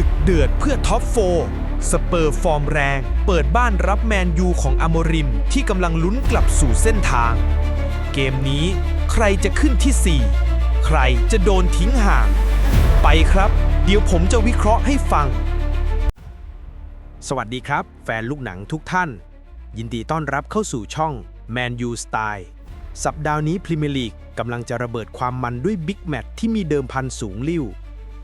ศึกเดือดเพื่อท็อปโฟสเปอร์ฟอร์มแรง เปิดบ้านรับแมนยูของอโมริม ที่กำลังลุ้นกลับสู่เส้นทาง เกมนี้ใครจะขึ้นที่ 4 ใครจะโดนทิ้งห่าง ไปครับ เดี๋ยวผมจะวิเคราะห์ให้ฟัง สวัสดีครับ แฟนลูกหนังทุกท่าน ยินดีต้อนรับเข้าสู่ช่อง Man U Style สัปดาห์นี้พรีเมียร์ลีกกำลังจะระเบิดความมันด้วยบิ๊กแมตช์ที่มีเดิมพันสูงลิ่ว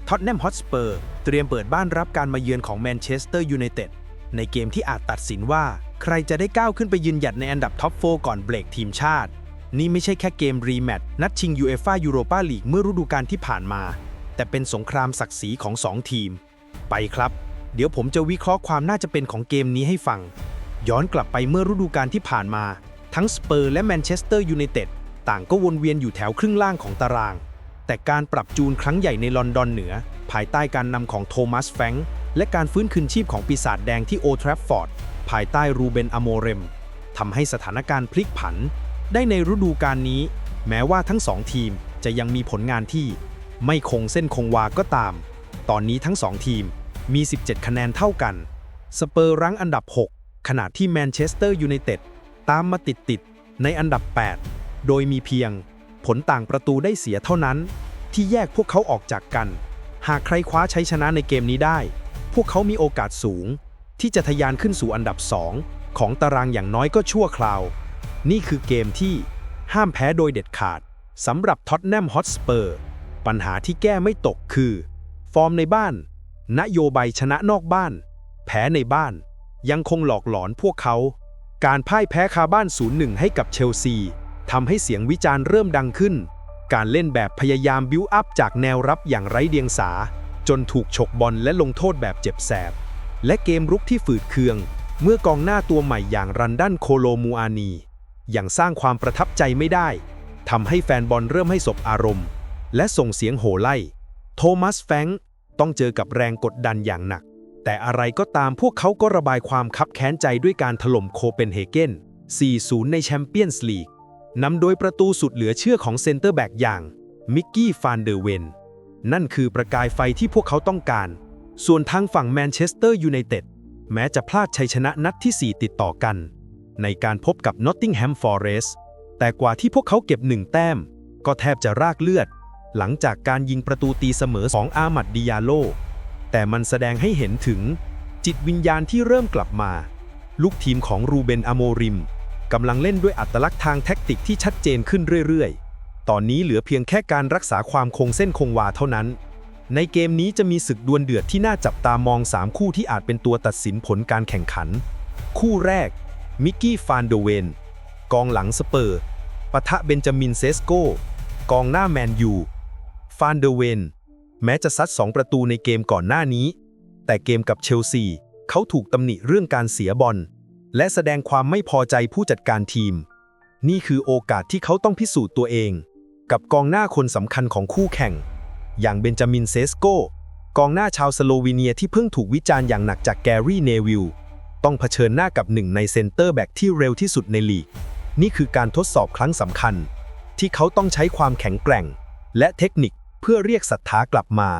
ท็อตแนมฮอตสเปอร์เตรียมเปิดบ้านรับการมาเยือนของแมนเชสเตอร์ยูไนเต็ดในเกมที่อาจตัดสินว่า ใครจะได้ก้าวขึ้นไปยืนหยัดในอันดับท็อปโฟก่อนเบรกทีมชาติ นี่ไม่ใช่แค่เกมรีแมตช์นัดชิงยูเอฟ่ายูโรปาลีกเมื่อฤดูกาลที่ผ่านมา แต่เป็นสงครามศักดิ์ศรีของสองทีม ไปครับ เดี๋ยวผมจะวิเคราะห์ความน่าจะเป็นของเกมนี้ให้ฟัง ย้อนกลับไปเมื่อฤดูกาลที่ผ่านมา ทั้งสเปอร์และแมนเชสเตอร์ยูไนเต็ดต่างก็วนเวียนอยู่แถวครึ่งล่างของตาราง แต่การปรับจูนครั้งใหญ่ในลอนดอนเหนือ ภายใต้การนำของโทมัสแฟงและการฟื้นคืนชีพของปีศาจแดงที่โอทรฟฟอร์ด ภายใต้รูเบนอโมเรมทำให้สถานการณ์พลิกผัน ได้ในฤดูกาลนี้ แม้ว่าทั้งสองทีมจะยังมีผลงานที่ ไม่คงเส้นคงวาก็ตาม ตอนนี้ทั้งสองทีมมี 17 คะแนนเท่ากันสเปอร์รั้งอันดับ 6 ขณะที่แมนเชสเตอร์ยูไนเต็ดตามมาติดๆในอันดับ 8 โดยมีเพียง ผลต่างประตูได้เสียเท่านั้น ที่แยกพวกเขาออกจากกัน หากใครคว้าชัยชนะในเกมนี้ได้ พวกเขามีโอกาสสูง ที่จะทะยานขึ้นสู่อันดับ 2 ของตารางอย่างน้อยก็ชั่วคราว นี่คือเกมที่ห้ามแพ้โดยเด็ดขาดสำหรับท็อตแนมฮอตสเปอร์ปัญหาที่แก้ไม่ตกคือ ฟอร์มในบ้าน นโยบายชนะนอกบ้าน แพ้ในบ้าน ยังคงหลอกหลอนพวกเขา การพ่ายแพ้คาบ้าน 0-1 ให้กับเชลซี ทำให้เสียงวิจารณ์เริ่มดังขึ้น การเล่นแบบพยายามบิวอัพจากแนวรับอย่างไร้เดียงสา จนถูกฉกบอลและลงโทษแบบเจ็บแสบ และเกมรุกที่ฝืดเคือง เมื่อกองหน้าตัวใหม่อย่างรันดันโคโลมูอานียังสร้างความประทับใจไม่ได้ทำให้แฟนบอลเริ่มให้สบอารมณ์ และส่งเสียงโห่ไล่ โทมัสแฟงต้องเจอกับแรงกดดันอย่างหนัก แต่อะไรก็ตามพวกเขาก็ระบายความคับแค้นใจด้วยการถล่มโคเปนเฮเกน 4-0 ในแชมเปี้ยนส์ลีก นำโดยประตูสุดเหลือเชื่อของเซนเตอร์แบ็กอย่างมิกกี้ฟานเดอร์เวนนั่นคือประกายไฟที่พวกเขาต้องการ ส่วนทางฝั่งแมนเชสเตอร์ยูไนเต็ดแม้จะพลาดชัยชนะนัดที่ 4 ติดต่อกัน ในการพบกับนอตติงแฮมฟอร์เรสแต่กว่าที่พวกเขาเก็บหนึ่งแต้ม ก็แทบจะรากเลือด หลังจากการยิงประตูตีเสมอของอามัดดิยาโล แต่มันแสดงให้เห็นถึงจิตวิญญาณที่เริ่มกลับมา ลูกทีมของรูเบนอโมริม กำลังเล่นด้วยอัตลักษณ์ทางแท็กติกที่ชัดเจนขึ้นเรื่อยๆ ตอนนี้เหลือเพียงแค่การรักษาความคงเส้นคงวาเท่านั้น ในเกมนี้จะมีศึกดวลเดือดที่น่าจับตามอง 3 คู่ที่อาจเป็นตัวตัดสินผลการแข่งขัน คู่แรก มิกกี้ฟานโดเวน กองหลังสเปอร์ ปะทะเบนจามินเซสโก กองหน้าแมนยู ฟานเดอร์เวน แม้จะซัด 2 ประตูในเกมก่อนหน้านี้ แต่เกมกับเชลซี เขาถูกตำหนิเรื่องการเสียบอล และแสดงความไม่พอใจผู้จัดการทีม นี่คือโอกาสที่เขาต้องพิสูจน์ตัวเอง กับกองหน้าคนสำคัญของคู่แข่ง อย่างเบนจามินเซสโกกองหน้าชาวสโลวีเนียที่เพิ่งถูกวิจารณ์อย่างหนักจากแกรี่เนวิลต้องเผชิญหน้ากับหนึ่งในเซนเตอร์แบ็กที่เร็วที่สุดในลีก นี่คือการทดสอบครั้งสำคัญ ที่เขาต้องใช้ความแข็งแกร่ง และเทคนิคเพื่อเรียกศรัทธากลับมา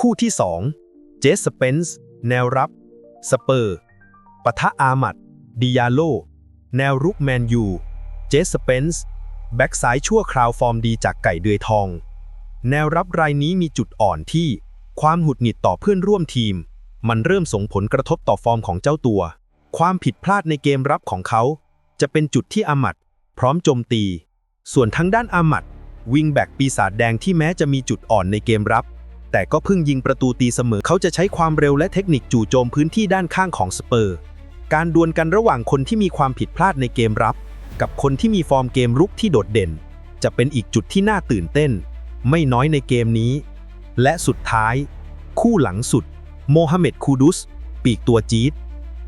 คู่ที่ 2 เจสสเปนส์แนวรับ สเปอร์ปะทะอามัด ดิยาโล แนวรุกแมนยู เจสสเปนส์ แบ็กซ้ายชั่วคราวฟอร์มดีจากไก่เดือยทอง แนวรับรายนี้มีจุดอ่อนที่ ความหงุดหงิดต่อเพื่อนร่วมทีม มันเริ่มส่งผลกระทบต่อฟอร์มของเจ้าตัว ความผิดพลาดในเกมรับของเขา จะเป็นจุดที่อามัด พร้อมโจมตี ส่วนทางด้านอามัด วิงแบ็กปีศาจแดงที่แม้จะมีจุดอ่อนในเกมรับ แต่ก็เพิ่งยิงประตูตีเสมอเขาจะใช้ความเร็วและเทคนิคจู่โจมพื้นที่ด้านข้างของสเปอร์ การดวลกันระหว่างคนที่มีความผิดพลาดในเกมรับ กับคนที่มีฟอร์มเกมรุกที่โดดเด่น จะเป็นอีกจุดที่น่าตื่นเต้น ไม่น้อยในเกมนี้ และสุดท้าย คู่หลังสุด โมฮัมเหม็ดคูดุส ปีกตัวจี๊ด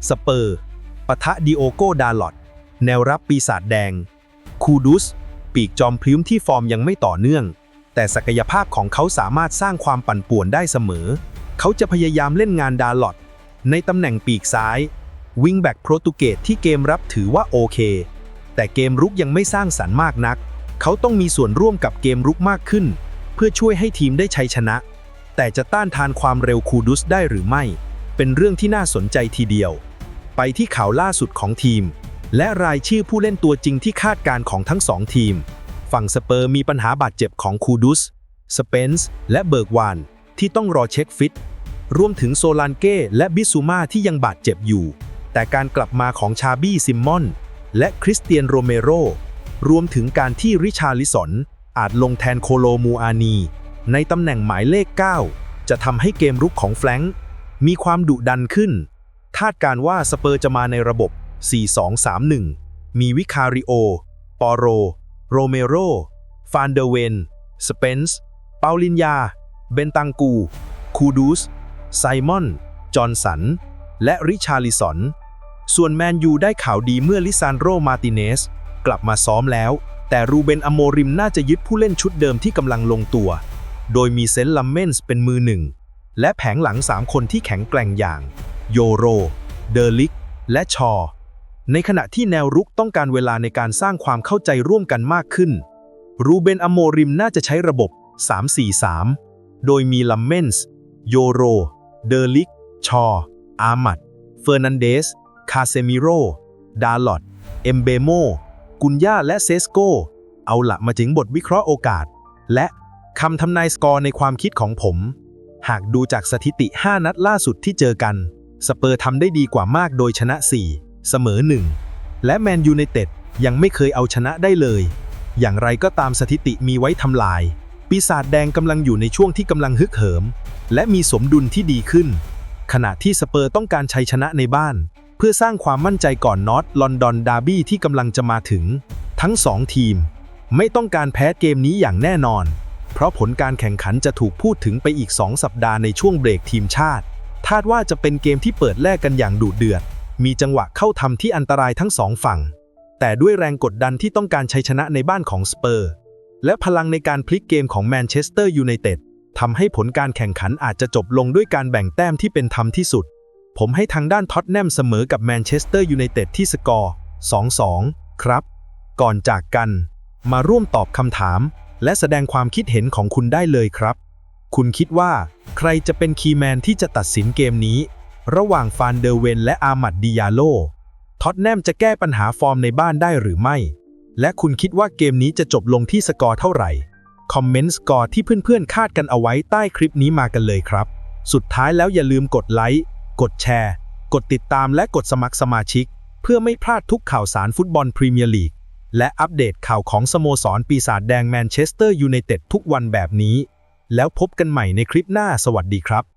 สเปอร์ปะทะดิโอโกดาลอตแนวรับปีศาจแดง คูดุส ปีกจอมพลิ้วที่ฟอร์มยังไม่ต่อเนื่อง แต่ศักยภาพของเขาสามารถสร้างความปั่นป่วนได้เสมอ เขาจะพยายามเล่นงานดาลอตในตำแหน่งปีกซ้าย วิงแบ็กโปรตุเกสที่เกมรับถือว่าโอเค แต่เกมรุกยังไม่สร้างสรรค์มากนัก เขาต้องมีส่วนร่วมกับเกมรุกมากขึ้น เพื่อช่วยให้ทีมได้ชัยชนะ แต่จะต้านทานความเร็วคูดุสได้หรือไม่ เป็นเรื่องที่น่าสนใจทีเดียว ไปที่ข่าวล่าสุดของทีม และรายชื่อผู้เล่นตัวจริงที่คาดการณ์ของทั้งสองทีม ฝั่งสเปอร์มีปัญหาบาดเจ็บของคูดุส สเปนส์และเบิร์กวานที่ต้องรอเช็คฟิตรวมถึงโซลานเก้และบิซูมาที่ยังบาดเจ็บอยู่ แต่การกลับมาของชาบี้ซิมมอน และคริสเตียนโรเมโร รวมถึงการที่ริชาลิสอนอาจลงแทนโคโลมูอานี ในตำแหน่งหมายเลข 9 จะทำให้เกมรุกของแฟรงค์มีความดุดันขึ้นคาดการว่าสเปอร์จะมาในระบบ 4-2-3-1 มีวิคาริโอ ปอโร โรเมโร ฟานเดเวน สเปนส์เปาลินยา เบนตังกู คูดูส ไซมอน จอห์นสัน และริชาลิสัน ส่วนแมนยูได้ข่าวดีเมื่อลิซานโรมาติเนสกลับมาซ้อมแล้ว แต่รูเบนอโมริมน่าจะยึดผู้เล่นชุดเดิมที่กำลังลงตัว โดยมีเซนต์ลัมเมนส์เป็นมือหนึ่ง และแผงหลัง 3 คนที่แข็งแกร่งอย่าง โยโร เดลิก และชอ ในขณะที่แนวรุกต้องการเวลาในการสร้างความเข้าใจร่วมกันมากขึ้น รูเบนอโมริมน่าจะใช้ระบบ 3-4-3 โดยมีลัมเมนส์ โยโร เดลิก ชอ อามัด เฟอร์นันเดส คาเซมิโร ดาลอดเอมเบโม กุนย่าและเซสโก เอาละมาถึงบทวิเคราะห์โอกาส และคำทำนายสกอร์ในความคิดของผม หากดูจากสถิติ 5 นัดล่าสุดที่เจอกัน สเปอร์ทำได้ดีกว่ามากโดยชนะ 4 เสมอ 1 และแมนยูไนเต็ดยังไม่เคยเอาชนะได้เลย อย่างไรก็ตามสถิติมีไว้ทำลาย ปีศาจแดงกำลังอยู่ในช่วงที่กำลังฮึกเหิม และมีสมดุลที่ดีขึ้น ขณะที่สเปอร์ต้องการชัยชนะในบ้าน เพื่อสร้างความมั่นใจก่อนนอตลอนดอนดาร์บี้ที่กำลังจะมาถึง ทั้ง2ทีม ไม่ต้องการแพ้เกมนี้อย่างแน่นอน เพราะผลการแข่งขันจะถูกพูดถึงไปอีก 2 สัปดาห์ในช่วงเบรกทีมชาติคาดว่าจะเป็นเกมที่เปิดแลกกันอย่างดุเดือด มีจังหวะเข้าทำที่อันตรายทั้งสองฝั่ง แต่ด้วยแรงกดดันที่ต้องการชัยชนะในบ้านของสเปอร์ และพลังในการพลิกเกมของแมนเชสเตอร์ยูไนเต็ดทำให้ผลการแข่งขันอาจจะจบลงด้วยการแบ่งแต้มที่เป็นธรรมที่สุด ผมให้ทางด้านท็อตแนมเสมอกับแมนเชสเตอร์ยูไนเต็ดที่สกอร์ 2-2 ครับ ก่อนจากกัน มาร่วมตอบคำถาม และแสดงความคิดเห็นของคุณได้เลยครับ คุณคิดว่า ใครจะเป็นคีย์แมนที่จะตัดสินเกมนี้ ระหว่างฟานเดอร์เวนและอามัดดิยาโลท็อตแนมจะแก้ปัญหาฟอร์มในบ้านได้หรือไม่ และคุณคิดว่าเกมนี้จะจบลงที่สกอร์เท่าไหร่ คอมเมนต์สกอร์ที่เพื่อนๆคาดกันเอาไว้ใต้คลิปนี้มากันเลยครับ สุดท้ายแล้วอย่าลืมกดไลค์ กดแชร์ กดติดตามและกดสมัครสมาชิก เพื่อไม่พลาดทุกข่าวสารฟุตบอลพรีเมียร์ลีก และอัปเดตข่าวของสโมสรปีศาจแดงแมนเชสเตอร์ยูไนเต็ดทุกวันแบบนี้ แล้วพบกันใหม่ในคลิปหน้าสวัสดีครับ